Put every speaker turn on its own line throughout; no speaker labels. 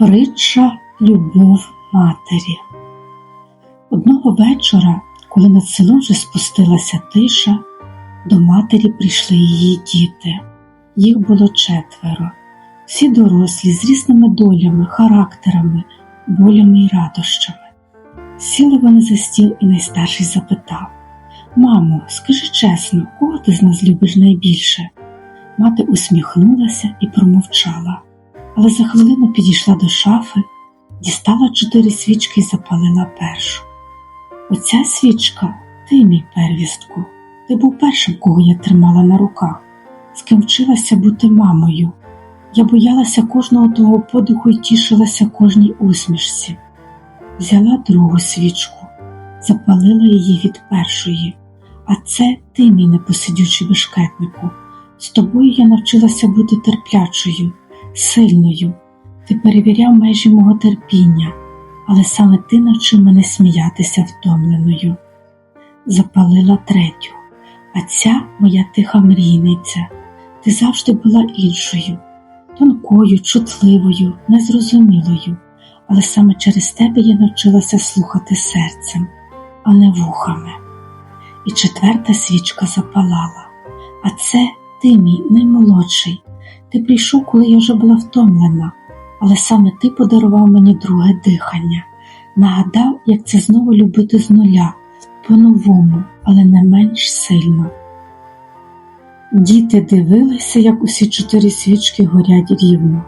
Притча Любов матері. Одного вечора, коли над селом вже спустилася тиша, до матері прийшли її діти. Їх було четверо, всі дорослі з різними долями, характерами, болями й радощами. Сіли вони за стіл, і найстарший запитав Мамо, скажи чесно, кого ти з нас любиш найбільше? Мати усміхнулася і промовчала але за хвилину підійшла до шафи, дістала чотири свічки і запалила першу. Оця свічка ти, мій первістку, ти був першим, кого я тримала на руках, з ким вчилася бути мамою. Я боялася кожного того подиху і тішилася кожній усмішці. Взяла другу свічку, запалила її від першої, а це ти, мій непосидючий бешкетнику. З тобою я навчилася бути терплячою сильною, ти перевіряв межі мого терпіння, але саме ти навчив мене сміятися втомленою. Запалила третю, а ця моя тиха мрійниця, ти завжди була іншою, тонкою, чутливою, незрозумілою, але саме через тебе я навчилася слухати серцем, а не вухами. І четверта свічка запалала, а це ти, мій наймолодший, ти прийшов, коли я вже була втомлена, але саме ти подарував мені друге дихання, нагадав, як це знову любити з нуля, по-новому, але не менш сильно. Діти дивилися, як усі чотири свічки горять рівно,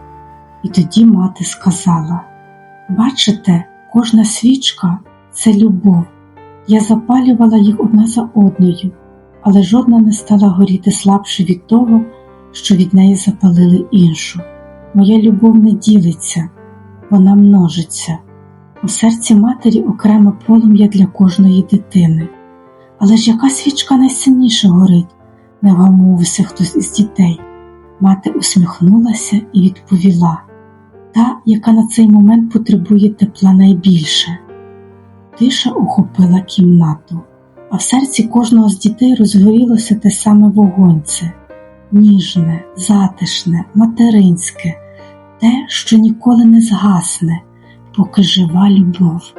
і тоді мати сказала: Бачите, кожна свічка це любов. Я запалювала їх одна за одною, але жодна не стала горіти слабше від того що від неї запалили іншу. Моя любов не ділиться, вона множиться. У серці матері окреме полум'я для кожної дитини. Але ж яка свічка найсильніше горить, не вгамовився хтось із дітей. Мати усміхнулася і відповіла та, яка на цей момент потребує тепла найбільше. Тиша охопила кімнату, а в серці кожного з дітей розгорілося те саме вогоньце ніжне, затишне, материнське, те, що ніколи не згасне, поки жива любов.